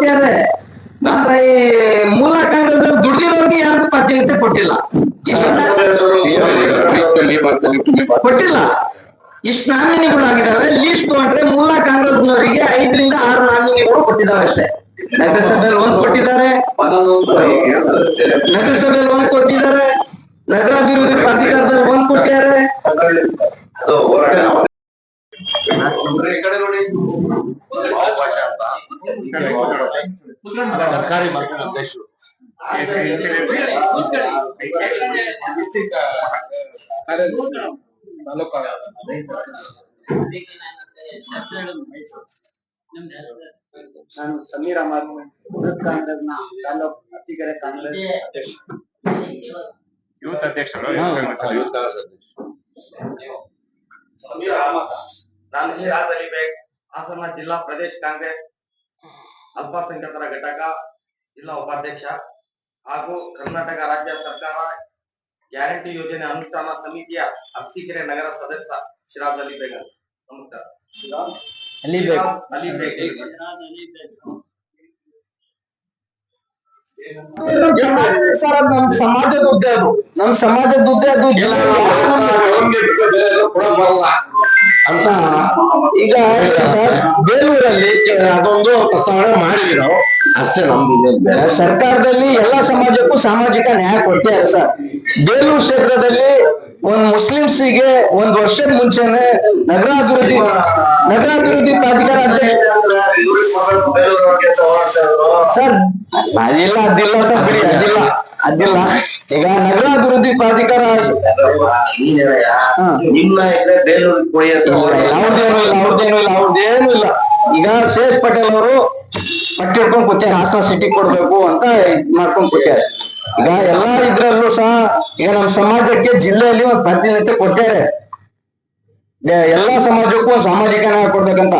ಕೊಟ್ಟಿದ್ದಾರೆ. ಮಾತ್ರ ಈ ಮೂಲ ಕಾಂಗ್ರೆಸ್ ದುಡ್ದಿರೋರ್ಗೆ ಯಾರು ಪ್ರಾತಿನಿಧ್ಯ ಕೊಟ್ಟಿಲ್ಲ. ಕೊಟ್ಟಿಲ್ಲ. ಇಷ್ಟು ನಾಮಿನಿಗಳಾಗಿದ್ದಾವೆ. ಲೀಸ್ಟ್ ತಗೊಂಡ್ರೆ ಮೂಲ ಕಾಂಗ್ರೆಸ್ನವರಿಗೆ ಐದರಿಂದ ಆರು ನಾಮಿನಿಗಳು ಕೊಟ್ಟಿದ್ದಾವೆ ಅಷ್ಟೇ. ನಗರಸಭೆಯಲ್ಲಿ ಒಂದ್ ಕೊಟ್ಟಿದ್ದಾರೆ. ನಗರಸಭೆಯಲ್ಲಿ ಒಂದ್ ಕೊಟ್ಟಿದ್ದಾರೆ. ನಗರಾಭಿವೃದ್ಧಿ ಪ್ರಾಧಿಕಾರದಲ್ಲಿ ಒಂದ್ ಕೊಟ್ಟಿದ್ದಾರೆ. ಸರ್ಕಾರಿ ಮಾರ್ಕೆಟ್ ಅಧ್ಯಕ್ಷರು ನಾನು ಸಮೀರ್ ಅಹಮದ್ ಬೃಹತ್ ಕಾಂಗ್ರೆಸ್ನ ತಾಲೂಕ್ ಅತ್ತಿಗೆರೆ ಕಾಂಗ್ರೆಸ್ ಅಧ್ಯಕ್ಷ. ಯೂತ್ ಅಧ್ಯಕ್ಷರು? ಯೂತ್ ಸಮೀರ್ ಅಹಮದ್ ನಾನು ಶಿರಾಜ್ ಅಲಿ ಹಾಸನ ಜಿಲ್ಲಾ ಪ್ರದೇಶ ಕಾಂಗ್ರೆಸ್. ಅಲ್ಪಸಂಖ್ಯಾತರ ಘಟಕ ಜಿಲ್ಲಾ ಉಪಾಧ್ಯಕ್ಷ ಹಾಗೂ ಕರ್ನಾಟಕ ರಾಜ್ಯ ಸರ್ಕಾರ ಗ್ಯಾರಂಟಿ ಯೋಜನೆ ಅನುಷ್ಠಾನ ಸಮಿತಿಯ ಅರಸೀಕೆರೆ ನಗರ ಸದಸ್ಯ ಶಿರಾಜ್ ಅಲಿ ಬೇಗ್. ನಮಸ್ಕಾರ. ನಮ್ ಸಮಾಜದ ಉದ್ದೇ ಅದು. ನಮ್ ಸಮಾಜದ ಹುದ್ದೆ ಅದು. ಬರಲ್ಲ. ಅಂತ ಈಗ ಸರ್ ಬೇಲೂರಲ್ಲಿ ಅದೊಂದು ಪ್ರಸ್ತಾವನೆ ಮಾಡಿದ್ವಿ ನಾವು. ಅಷ್ಟೇ ನಮ್ದು ಸರ್ಕಾರದಲ್ಲಿ ಎಲ್ಲಾ ಸಮಾಜಕ್ಕೂ ಸಾಮಾಜಿಕ ನ್ಯಾಯ ಕೊಡ್ತಾರೆ ಸರ್. ಬೇಲೂರು ಕ್ಷೇತ್ರದಲ್ಲಿ ಒಂದ್ ಮುಸ್ಲಿಮ್ಸಿಗೆ ಒಂದ್ ವರ್ಷದ ಮುಂಚೆನೆ ನಗರಾಭಿವೃದ್ಧಿ ನಗರಾಭಿವೃದ್ಧಿ ಪ್ರಾಧಿಕಾರ ಅಧ್ಯಕ್ಷ ಸರ್ ಅದಿಲ್ಲ ಅದಿಲ್ಲ ಸರ್ ಬಿಡಿ ಅದಿಲ್ಲ. ಅದಿಲ್ಲ ಈಗ ನಗರ ಅಭಿವೃದ್ಧಿ ಪ್ರಾಧಿಕಾರ ಇಲ್ಲ, ಅವ್ರದ್ದೇನು ಇಲ್ಲ ಅವ್ರದ್ದೇನು ಇಲ್ಲ ಅವ್ರದ್ದೇನು ಇಲ್ಲ. ಈಗ ಶೇಷ್ ಪಟೇಲ್ ಅವರು ಪಟ್ಟಿ ಹಿಡ್ಕೊಂಡ್ ಕೊಟ್ಟಾರೆ ಹಾಸನ ಸಿಟಿ ಕೊಡ್ಬೇಕು ಅಂತ ಇದ್ ಮಾಡ್ಕೊಂಡ್ ಕೊಟ್ಟಾರೆ ಈಗ ಎಲ್ಲಾ ಇದ್ರಲ್ಲೂ ಸಹ ಈಗ ನಮ್ಮ ಸಮಾಜಕ್ಕೆ ಜಿಲ್ಲೆಯಲ್ಲಿ ಒಂದು ಪ್ರಾತಿನಿಧ್ಯ ಕೊಡ್ತಾರೆ. ಎಲ್ಲಾ ಸಮಾಜಕ್ಕೂ ಒಂದು ಸಾಮಾಜಿಕ ನ್ಯಾಯ ಕೊಡ್ಬೇಕಂತ.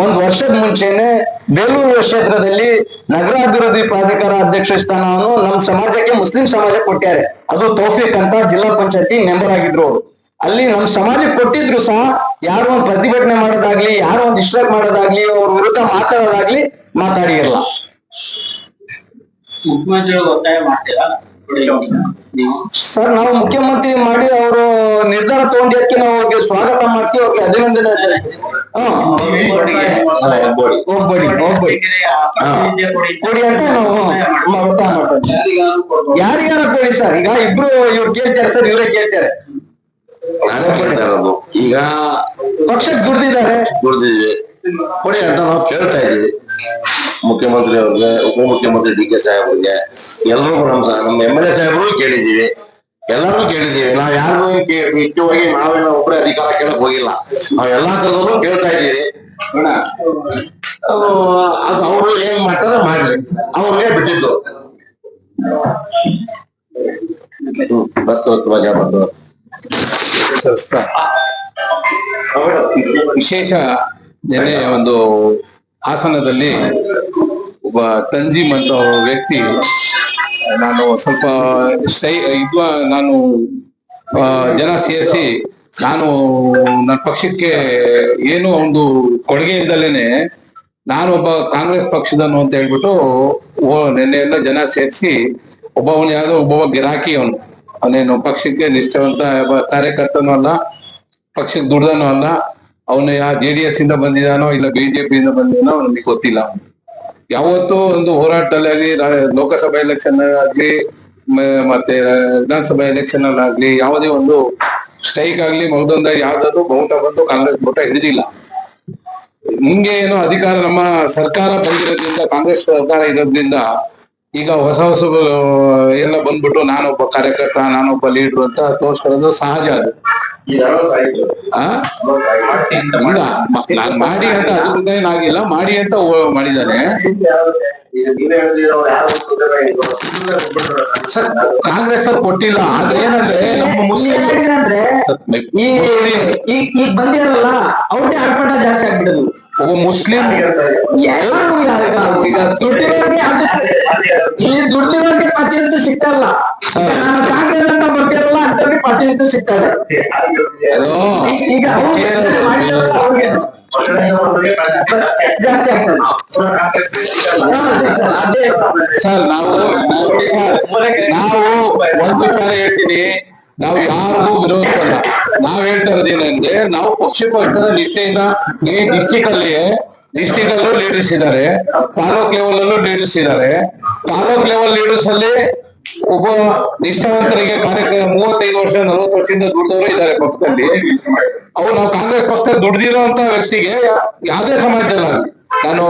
ಒಂದ್ ವರ್ಷದ ಮುಂಚೆನೆ ಬೇಲೂರು ಕ್ಷೇತ್ರದಲ್ಲಿ ನಗರಾಭಿವೃದ್ಧಿ ಪ್ರಾಧಿಕಾರ ಅಧ್ಯಕ್ಷ ಸ್ಥಾನವನ್ನು ನಮ್ಮ ಸಮಾಜಕ್ಕೆ ಮುಸ್ಲಿಂ ಸಮಾಜ ಕೊಟ್ಟಾರೆ ಅದು ತೌಫಿಕ್ ಅಂತ ಜಿಲ್ಲಾ ಪಂಚಾಯತಿ ಮೆಂಬರ್ ಆಗಿದ್ರು ಅವರು. ಅಲ್ಲಿ ನಮ್ಮ ಸಮಾಜಕ್ಕೆ ಕೊಟ್ಟಿದ್ರು ಸಹ ಯಾರು ಒಂದು ಪ್ರತಿಭಟನೆ ಮಾಡೋದಾಗ್ಲಿ ಯಾರೋ ಒಂದು ಇಷ್ಟ ಮಾಡೋದಾಗ್ಲಿ ಅವ್ರ ವಿರುದ್ಧ ಮಾತಾಡೋದಾಗ್ಲಿ ಮಾತಾಡಿರಲ್ಲ. ಸರ್ ನಾವು ಮುಖ್ಯಮಂತ್ರಿ ಮಾಡಿ ಅವರು ನಿರ್ಧಾರ ತಗೊಂಡಿದ್ದಕ್ಕೆ ನಾವು ಅವ್ರಿಗೆ ಸ್ವಾಗತ ಮಾಡ್ತೀವಿ ಅವ್ರಿಗೆ ಅಭಿನಂದನೆ. ಹೋಗ್ಬೇಡಿ ಹೋಗ್ಬೇಡಿ ಕೊಡಿ ಅಂತ ಕೊಡಿ ನಾವು ಮಾಡ್ತೀವಿ. ಯಾರಿಗಾರ ಸರ್. ಈಗ ಇಬ್ರು ಇವ್ರು ಕೇಳ್ತಾರೆ ಸರ್ ಇವರೇ ಕೇಳ್ತಾರೆ. ಈಗ ಪಕ್ಷಕ್ಕೆ ದುಡ್ದಿದ್ದಾರೆ. ದುಡ್ದಿದ್ವಿ ಕೊಡಿ ಅಂತ ನಾವು ಕೇಳ್ತಾ ಇದೀವಿ ಮುಖ್ಯಮಂತ್ರಿ ಅವ್ರಿಗೆ ಉಪಮುಖ್ಯಮಂತ್ರಿ ಡಿ ಕೆ ಸಾಹೇಬ್ರಿಗೆ. ಎಲ್ರಿಗೂ ನಮ್ಮ ನಮ್ಮ ಎಂ ಎಲ್ ಎ ಸಾಹೇಬ್ರು ಕೇಳಿದೀವಿ ಎಲ್ಲರೂ ಕೇಳಿದೀವಿ ನಾವ್ ಯಾರು ಮುಖ್ಯವಾಗಿ ನಾವೇನೋ ಒಬ್ಬರೇ ಅಧಿಕಾರ ಕೇಳಕ್ ಹೋಗಿಲ್ಲ. ನಾವ್ ಎಲ್ಲಾ ತರದಲ್ಲೂ ಕೇಳ್ತಾ ಇದೀವಿ ಅದು ಅದು ಅವರು ಏನ್ ಮಾಡ್ತಾರೆ ಮಾಡ್ಲಿ. ಅವ್ರಿಗೆ ಬಿಟ್ಟಿದ್ದು. ವಿಶೇಷ ನಿನ್ನೆ ಒಂದು ಹಾಸನದಲ್ಲಿ ಒಬ್ಬ ತಂಜೀಮ್ ಅಂತ ವ್ಯಕ್ತಿ ನಾನು ಸ್ವಲ್ಪ ಸ್ಟೈ, ಇದು, ನಾನು ಜನ ಸೇರಿಸಿ, ನಾನು ನನ್ನ ಪಕ್ಷಕ್ಕೆ ಏನು ಒಂದು ಕೊಡುಗೆ ನಾನು ಒಬ್ಬ ಕಾಂಗ್ರೆಸ್ ಪಕ್ಷದನು ಅಂತ ಹೇಳ್ಬಿಟ್ಟು ನಿನ್ನೆ ಎಲ್ಲ ಜನ ಸೇರಿಸಿ, ಒಬ್ಬವನು ಯಾವ್ದೋ ಒಬ್ಬ ಗಿರಾಕಿ ಅವನು ಅವನೇನು ಪಕ್ಷಕ್ಕೆ ನಿಷ್ಠವಂತ ಕಾರ್ಯಕರ್ತನೂ ಅಲ್ಲ, ಪಕ್ಷಕ್ಕೆ ದುಡ್ದನೂ ಅಲ್ಲ, ಅವನು ಯಾವ ಜೆ ಡಿ ಎಸ್ ಇಂದ ಬಂದಿದಾನೋ ಇಲ್ಲ ಬಿಜೆಪಿಯಿಂದ ಬಂದಿದಾನೋ ನಮಗೆ ಗೊತ್ತಿಲ್ಲ. ಯಾವತ್ತೂ ಒಂದು ಹೋರಾಟದಲ್ಲಿ ಆಗ್ಲಿ ಲೋಕಸಭಾ ಎಲೆಕ್ಷನ್ ಆಗ್ಲಿ ಮತ್ತೆ ವಿಧಾನಸಭಾ ಎಲೆಕ್ಷನ್ ಆಗ್ಲಿ ಯಾವುದೇ ಒಂದು ಸ್ಟ್ರೈಕ್ ಆಗ್ಲಿ ಮಗದೊಂದ ಯಾವ್ದಾದ್ರು ಬಹುಟ ಬಂದು ಕಾಂಗ್ರೆಸ್ ಬಹುಟ ಹಿಡಿದಿಲ್ಲ. ಮುಂಗೆ ಏನು ಅಧಿಕಾರ ನಮ್ಮ ಸರ್ಕಾರ ಬಂದಿರೋದ್ರಿಂದ ಕಾಂಗ್ರೆಸ್ ಸರ್ಕಾರ ಇರೋದ್ರಿಂದ ಈಗ ಹೊಸ ಹೊಸ ಎಲ್ಲ ಬಂದ್ಬಿಟ್ಟು ನಾನೊಬ್ಬ ಕಾರ್ಯಕರ್ತ ನಾನೊಬ್ಬ ಲೀಡ್ರು ಅಂತ ತೋರ್ಸ್ಕೊಳ್ಳೋದು ಸಹಜ ಅದು? ಇಲ್ಲ ನಾನ್ ಮಾಡಿ ಅಂತ ಅಧಿಕೃತ ಏನಾಗಿಲ್ಲ ಮಾಡಿ ಅಂತ ಮಾಡಿದಾನೆ ಕಾಂಗ್ರೆಸ್ ಅವ್ರು ಕೊಟ್ಟಿಲ್ಲ ಆದ್ರೆ ಏನಂದ್ರೆ ನಮ್ಮ ಮುಸ್ಲಿಂ ಅಂದ್ರೆ ಈ ಈಗ ಈಗ ಬಂದಿರಲ್ಲ ಅವ್ರದೇ ಆರ್ಭಟ ಜಾಸ್ತಿ ಆಗ್ಬಿಡುದು ಒಬ್ಬ ಮುಸ್ಲಿಂ ಎಲ್ಲರೂ ಈಗ- ದುಡ್ಡಿರೋರ್ಗೆ ಅದು- ಈ ದುಡ್ಡಿರೋರ್ಗೆ ಸಿಗ್ತಾರಲ್ಲ ನಾನು ಕಾಂಗ್ರೆಸ್ ಅಂತವ್ರಿಗೆ ಸಿಗ್ತದೆ. ಈಗ ಜಾಸ್ತಿ ಆಗ್ತದೆ. ಸರ್ ನಾವು ನಾವು ಒಂದ್ ವಿಚಾರ ಹೇಳ್ತೀನಿ. ನಾವು ಯಾರಿಗೂ ವಿರೋಧಿಸಲ್ಲ ನಾವ್ ಹೇಳ್ತಾ ಇರೋದೇನಂದ್ರೆ ನಾವು ಪಕ್ಷಕ್ಕೋಸ್ಕರ ನಿಷ್ಠೆಯಿಂದ ಈ ಡಿಸ್ಟಿಕ್ ಅಲ್ಲಿ ಡಿಸ್ಟಿಕ್ ಅಲ್ಲೂ ಲೀಡರ್ಸ್ ಇದ್ದಾರೆ. ತಾಲೂಕ್ ಲೆವೆಲ್ ಅಲ್ಲೂ ಲೀಡರ್ಸ್ ಇದ್ದಾರೆ. ತಾಲೂಕ್ ಲೆವೆಲ್ ಲೀಡರ್ಸ್ ಅಲ್ಲಿ ಒಬ್ಬ ನಿಷ್ಠಾವಂತರಿಗೆ ಕಾರ್ಯಕ್ರಮ ಮೂವತ್ತೈದು ವರ್ಷ, ನಲವತ್ತು ವರ್ಷದಿಂದ ದುಡ್ದವರು ಇದ್ದಾರೆ ಪಕ್ಷದಲ್ಲಿ. ಅವ್ರು ನಾವು ಕಾಂಗ್ರೆಸ್ ದುಡ್ದಿರೋ ಅಂತ ವ್ಯಕ್ತಿಗೆ ಯಾವುದೇ ಸಮಾಜದಲ್ಲ ನಾನು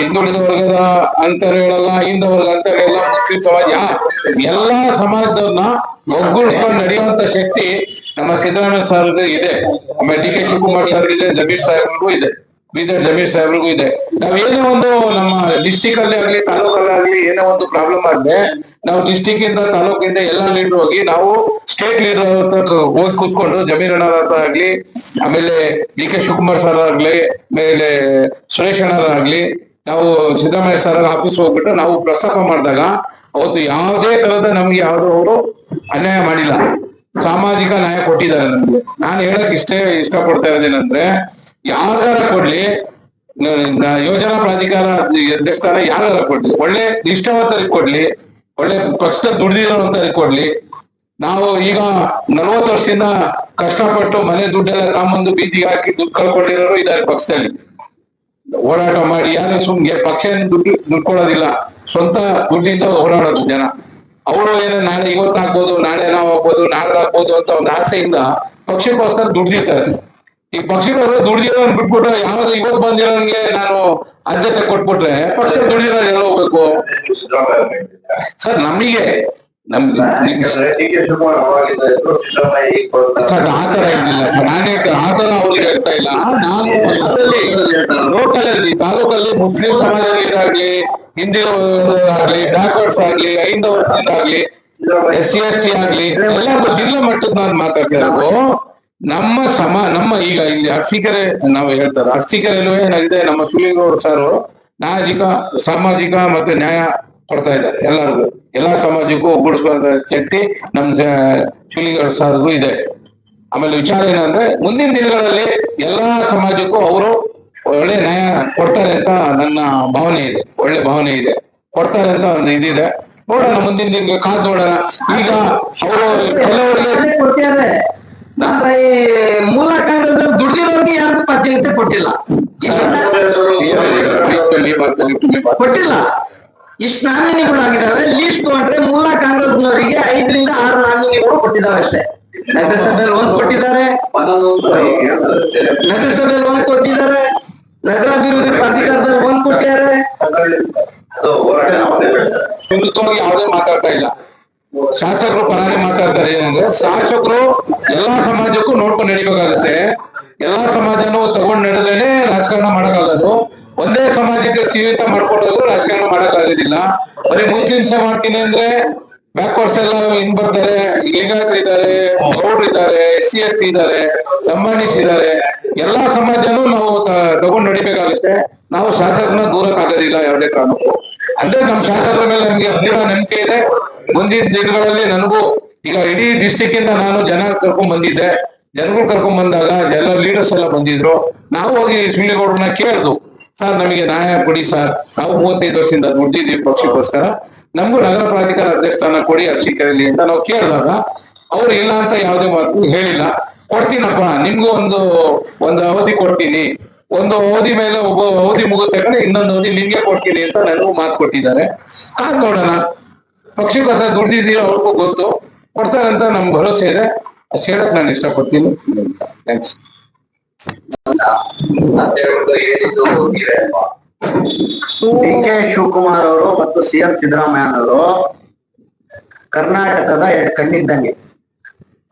ಹಿಂದುಳಿದ ವರ್ಗದ ಅಂತರ ಹೇಳಲ್ಲ ಹಿಂದ ವರ್ಗ ಅಂತ ಹೇಳಲ್ಲ ಮುಸ್ಲಿಂ ಸಮಾಜ ಎಲ್ಲಾ ಸಮಾಜದವ್ರನ್ನ ಒಗ್ಗೂಡಿಸ್ಕೊಂಡು ನಡೆಯುವಂತ ಶಕ್ತಿ ನಮ್ಮ ಸಿದ್ದರಾಮಯ್ಯ ಸರ್ ಇದೆ. ಆಮೇಲೆ ಡಿ ಕೆ ಶಿವಕುಮಾರ್ ಸರ್ ಇದೆ, ಜಮೀರ್ ಸಾಹೇಬ್ ಇದೆ. ಬೀದರ್ ಜಮೀರ್ ಸಾಹೇಬ್ರಿಗೂ ಇದೆ. ನಾವ್ ಏನೇ ಒಂದು ನಮ್ಮ ಡಿಸ್ಟಿಕ್ ಅಲ್ಲಿ ಆಗ್ಲಿ, ತಾಲೂಕಲ್ಲಿ ಆಗ್ಲಿ ಏನೇ ಒಂದು ಪ್ರಾಬ್ಲಮ್ ಆದ್ರೆ ನಾವು ಡಿಸ್ಟಿಕ್ ಇಂದ ತಾಲೂಕಿಂದ ಎಲ್ಲ ಲೀಡರ್ ಹೋಗಿ ನಾವು ಸ್ಟೇಟ್ ಲೀಡರ್ ಹತ್ರ ಹೋಗಿ ಕೂತ್ಕೊಂಡು ಜಮೀರ್ ಅಣ್ಣ ಹತ್ರ ಆಗ್ಲಿ, ಆಮೇಲೆ ಡಿ ಕೆ ಶಿವಕುಮಾರ್ ಸರ್ ಆಗ್ಲಿ, ಆಮೇಲೆ ಸುರೇಶ್ ಅಣ್ಣ ಆಗ್ಲಿ, ನಾವು ಸಿದ್ದರಾಮಯ್ಯ ಸರ್ ಆಫೀಸ್ ಹೋಗ್ಬಿಟ್ಟು ನಾವು ಪ್ರಸ್ತಾಪ ಮಾಡಿದಾಗ ಅವತ್ತು ಯಾವುದೇ ತರದ ನಮ್ಗೆ ಯಾವ್ದು ಅವರು ಅನ್ಯಾಯ ಮಾಡಿಲ್ಲ. ಸಾಮಾಜಿಕ ನ್ಯಾಯ ಕೊಟ್ಟಿದ್ದಾರೆ ನಮ್ಗೆ. ನಾನು ಹೇಳಕ್ ಇಷ್ಟೇ ಇಷ್ಟಪಡ್ತಾ ಇರೋದೇನಂದ್ರೆ ಯಾರ್ಗಾರ ಕೊಡ್ಲಿ? ಯೋಜನಾ ಪ್ರಾಧಿಕಾರ ಅಧ್ಯಕ್ಷರ ಯಾರ ಕೊಡ್ಲಿ? ಒಳ್ಳೆ ನಿಷ್ಠಾವಂತರಿಗೆ ಕೊಡ್ಲಿ, ಒಳ್ಳೆ ಪಕ್ಷದ ದುಡಿದಿರೋಂತರಿಗೆ ಕೊಡ್ಲಿ. ನಾವು ಈಗ ನಲವತ್ತು ವರ್ಷದಿಂದ ಕಷ್ಟಪಟ್ಟು ಮನೆ ದುಡ್ಡೆಲ್ಲ ತಗೊಂಬಂದು ಬೀದಿಗೆ ಹಾಕಿ ದುಡ್ಡು ಕಳ್ಕೊಂಡಿರೋರು ಇದ್ದಾರೆ ಪಕ್ಷದಲ್ಲಿ. ಓಡಾಟ ಮಾಡಿ, ಯಾರು ಸುಮ್ಗೆ ಪಕ್ಷ ದುಡ್ಡು ಕೊಡೋದಿಲ್ಲ ಸ್ವಂತ ದುಡ್ಡಿಂದ ಹೋರಾಡೋದು ಜನ. ಅವರು ಏನೋ ನಾಳೆ ಇವತ್ತು ನಾಳೆ ನಾವು ಹಾಕ್ಬೋದು ನಾಳೆ ಹಾಕ್ಬೋದು ಅಂತ ಒಂದು ಆಸೆಯಿಂದ ಪಕ್ಷಕ್ಕೋಸ್ಕರ ದುಡ್ದಿರ್ತಾರೆ ಈ ಪಕ್ಷಗಳ ದುಡಿದಿರೋ ಬಿಟ್ಬಿಟ್ಟು ಯಾವ್ದು ಇವತ್ತು ಬಂದಿರೋನ್ಗೆ ನಾನು ಆದ್ಯತೆ ಕೊಟ್ಬಿಟ್ರೆ ಪಕ್ಷ ದುಡಿದಿರೋ ಎಲ್ಲ ಹೋಗ್ಬೇಕು? ಸರ್, ನಮಗೆ ನಮ್ ಸರ್ ಆತರ ಏನಿಲ್ಲ ಸರ್. ನಾನೇ ಆತರ ಅವ್ರಿಗೆ ಹೇಳ್ತಾ ಇಲ್ಲ. ನಾನು ಲೋಕಲಲ್ಲಿ ತಾಲೂಕಲ್ಲಿ ಮುಸ್ಲಿಂ ಸಮಾಜದಲ್ಲಿದ್ದಾಗ್ಲಿ ಹಿಂದಿ ಆಗ್ಲಿ ಬ್ಯಾಕ್ವರ್ಡ್ಸ್ ಆಗ್ಲಿ ಐಂದವರ್ಗದಿಂದಾಗ್ಲಿ ಎಸ್ ಸಿ, ಎಸ್ ಟಿ ಆಗ್ಲಿ ಎಲ್ಲ ಜಿಲ್ಲಾ ಮಟ್ಟದ ನಾನು ಮಾತಾಡ್ತಾ ನಮ್ಮ ಸಮ, ನಮ್ಮ ಈಗ ಇಲ್ಲಿ ಅರ್ಸಿಕೆರೆ ನಾವು ಹೇಳ್ತಾರೆ. ಅರ್ಸಿಕೆರೆಲ್ಲೂ ಏನಾಗಿದೆ, ನಮ್ಮ ಸುಳಿಗೌಡ ಸರ್ ಸಾಮಾಜಿಕ ಸಾಮಾಜಿಕ ಮತ್ತೆ ನ್ಯಾಯ ಕೊಡ್ತಾ ಇದ್ದಾರೆ ಎಲ್ಲರಿಗೂ. ಎಲ್ಲಾ ಸಮಾಜಕ್ಕೂ ಒಗ್ಗೂಡಿಸ್ಕೊಂಡ ಶಕ್ತಿ ನಮ್ ಶಿವಲಿಂಗೌಡ ಸರ್ಗೂ ಇದೆ. ಆಮೇಲೆ ವಿಚಾರ ಏನಂದ್ರೆ, ಮುಂದಿನ ದಿನಗಳಲ್ಲಿ ಎಲ್ಲಾ ಸಮಾಜಕ್ಕೂ ಅವರು ಒಳ್ಳೆ ನ್ಯಾಯ ಕೊಡ್ತಾರೆ ಅಂತ ನನ್ನ ಭಾವನೆ ಇದೆ. ಒಳ್ಳೆ ಭಾವನೆ ಇದೆ. ಕೊಡ್ತಾರೆ ಅಂತ ಒಂದು ಇದಿದೆ. ನೋಡೋಣ ಮುಂದಿನ ದಿನ ಕಾದ್ ನೋಡೋಣ. ಈಗ ಅವರು ಕೆಲವರಿಗೆ ಈ ಮೂಲ ಕಾಂಗ್ರೆಸ್ ದುಡ್ದಿರೋರ್ಗೆ ಯಾರಿಗೂ ಪ್ರಾತಿನಿಧ್ಯ ಕೊಟ್ಟಿಲ್ಲ. ಕೊಟ್ಟಿಲ್ಲ. ಇಷ್ಟು ನಾಮಿನಿಗಳಾಗಿದ್ದಾವೆ. ಲೀಸ್ಟ್ ತಗೊಂಡ್ರೆ ಮೂಲ ಕಾಂಗ್ರೆಸ್ನವರಿಗೆ ಐದರಿಂದ ಆರು ನಾಮಿನಿಗಳು ಕೊಟ್ಟಿದ್ದಾವೆ ಅಷ್ಟೇ. ನಗರಸಭೆಯಲ್ಲಿ ಒಂದ್ ಕೊಟ್ಟಿದ್ದಾರೆ. ನಗರಸಭೆಯಲ್ಲಿ ಒಂದ್ ಕೊಟ್ಟಿದ್ದಾರೆ. ನಗರಾಭಿವೃದ್ಧಿ ಪ್ರಾಧಿಕಾರದಲ್ಲಿ ಒಂದ್ ಕೊಟ್ಟಿದ್ದಾರೆ. ಯಾವುದೇ ಮಾತಾಡ್ತಾ ಇಲ್ಲ. ಶಾಸಕರು ಪರಾನೇ ಮಾತಾಡ್ತಾರೆ ಏನಂದ್ರೆ, ಶಾಸಕರು ಎಲ್ಲಾ ಸಮಾಜಕ್ಕೂ ನೋಡ್ಕೊಂಡು ನಡಿಬೇಕಾಗುತ್ತೆ. ಎಲ್ಲಾ ಸಮಾಜನೂ ತಗೊಂಡ್ ನಡೆದೇನೆ ರಾಜಕಾರಣ ಮಾಡಕ್ಕಾಗೋದು. ಒಂದೇ ಸಮಾಜಕ್ಕೆ ಸೀಮಿತ ಮಾಡ್ಕೊಂಡೋದ್ರು ರಾಜಕಾರಣ ಮಾಡಕ್ಕಾಗೋದಿಲ್ಲ. ಬರೀ ಮುಸ್ಲಿಮ್ಸ್ ಮಾಡ್ತೀನಿ ಅಂದ್ರೆ ಬ್ಯಾಕ್ವರ್ಡ್ಸ್ ಎಲ್ಲ ಹಿಂಗ್ ಬರ್ತಾರೆ. ಲಿಂಗಾಯತರು ಇದ್ದಾರೆ ಗೌಡ್ರು ಇದ್ದಾರೆ ಎಸ್ ಸಿ ಎಸ್ ಇದ್ದಾರೆ, ಸಂಬಂಧಿಸ್ ಇದ್ದಾರೆ. ಎಲ್ಲಾ ಸಮಾಜನೂ ನಾವು ತಗೊಂಡ್ ನಡಿಬೇಕಾಗುತ್ತೆ. ನಾವು ಶಾಸಕರನ್ನ ದೂರಕ್ಕಾಗೋದಿಲ್ಲ ಯಾವುದೇ ಕಾರಣಕ್ಕೂ. ಅಂದ್ರೆ ನಮ್ ಶಾಸಕರ ಮೇಲೆ ನಮ್ಗೆ ಪೂರ ನಂಬಿಕೆ ಇದೆ. ಮುಂದಿನ ದಿನಗಳಲ್ಲಿ ನನಗೂ ಈಗ ಇಡೀ ಡಿಸ್ಟಿಕ್ ಇಂದ ನಾನು ಜನ ಕರ್ಕೊಂಡ್ ಬಂದಿದ್ದೆ. ಜನಗಳು ಕರ್ಕೊಂಡ್ ಬಂದಾಗ ಎಲ್ಲ ಲೀಡರ್ಸ್ ಎಲ್ಲ ಬಂದಿದ್ರು. ನಾವು ಹೋಗಿ ಸುಳ್ಳಿಗೌಡ್ರನ್ನ ಕೇಳ್ದು, ಸರ್, ನಮಗೆ ನ್ಯಾಯ ಕೊಡಿ ಸರ್. ನಾವು ಮೂವತ್ತೈದು ವರ್ಷದಿಂದ ದುಡ್ಡಿದ್ದೀವಿ ಪಕ್ಷಕ್ಕೋಸ್ಕರ. ನಮಗೂ ನಗರ ಪ್ರಾಧಿಕಾರ ಅಧ್ಯಕ್ಷಸ್ಥಾನ ಕೊಡಿ ಅರ್ಸಿಕರಲ್ಲಿ ಅಂತ ನಾವು ಕೇಳಿದಾಗ ಅವ್ರು ಇಲ್ಲ ಅಂತ ಯಾವುದೇ ಮಾತು ಹೇಳಿಲ್ಲ. ಕೊಡ್ತೀನಪ್ಪ, ನಿಮ್ಗೂ ಒಂದು ಒಂದು ಅವಧಿ ಕೊಡ್ತೀನಿ. ಒಂದು ಅವಧಿ ಮೇಲೆ ಒಬ್ಬ ಅವಧಿ ಮುಗಿದ ತಕ್ಷಣ ಇನ್ನೊಂದು ಅವಧಿ ನಿಮ್ಗೆ ಕೊಡ್ತೀನಿ ಅಂತ ನನಗೂ ಮಾತು ಕೊಟ್ಟಿದ್ದಾರೆ. ಆಗ ನೋಡೋಣ ಪಕ್ಷಕ್ಕೋಸ್ಕರ ದುಡ್ಡಿದೆಯೋ ಅವ್ರಿಗೂ ಗೊತ್ತು. ಕೊಡ್ತಾರಂತ ನಮ್ಗೆ ಭರವಸೆ ಇದೆ. ಅಷ್ಟು ಹೇಳಕ್ ನಾನು ಇಷ್ಟಪಡ್ತೀನಿ. ಥ್ಯಾಂಕ್ಸ್ ಡಿ ಕೆ ಶಿವಕುಮಾರ್ ಅವರು ಮತ್ತು ಸಿಎಂ ಸಿದ್ದರಾಮಯ್ಯನವರು ಕರ್ನಾಟಕದ ಎರಡು ಕಣ್ಣಿದ್ದಂಗೆ.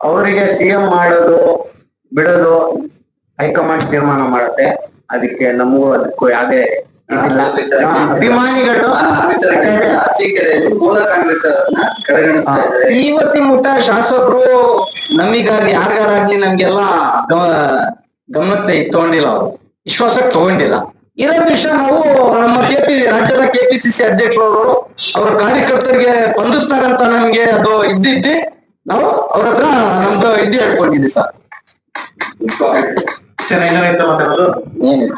ಅವರಿಗೆ ಸಿಎಂ ಮಾಡೋದು, ಬಿಡೋದು ಹೈಕಮಾಂಡ್ ತೀರ್ಮಾನ ಮಾಡುತ್ತೆ. ಅದಕ್ಕೆ ನಮಗೂ ಅದಕ್ಕೂ ಯಾವುದೇ ಅಭಿಮಾನಿಗಳು. ಮೂಲ ಕಾಂಗ್ರೆಸ್ ಇವತ್ತಿನ ಮುಟ್ಟ ಶಾಸಕರು ನಮಿಗಾಗಿ ಯಾರಿಗಾರಾಗ್ಲಿ ನಮ್ಗೆಲ್ಲ ಗಮ- ಗಮನಕ್ಕೆ ತಗೊಂಡಿಲ್ಲ ಅವರು. ವಿಶ್ವಾಸಕ್ಕೆ ತಗೊಂಡಿಲ್ಲ. ಇರೋ ವಿಷಯ ನಾವು ನಮ್ಮ ಕೆಪಿ ರಾಜ್ಯದ ಕೆಪಿಸಿಸಿ ಅಧ್ಯಕ್ಷರವರು ಅವರ ಕಾರ್ಯಕರ್ತರಿಗೆ ಸ್ಪಂದಿಸ್ತಾರಂತ ನಮ್ಗೆ ಅದು ಇದ್ದಿದ್ದಿ. ನಾವು ಅವ್ರ ಹತ್ರ ನಮ್ದು ಇದ್ದು ಹೇಳ್ಕೊಂಡಿದ್ವಿ ಸರ್. ಚೆನ್ನಾಗಿ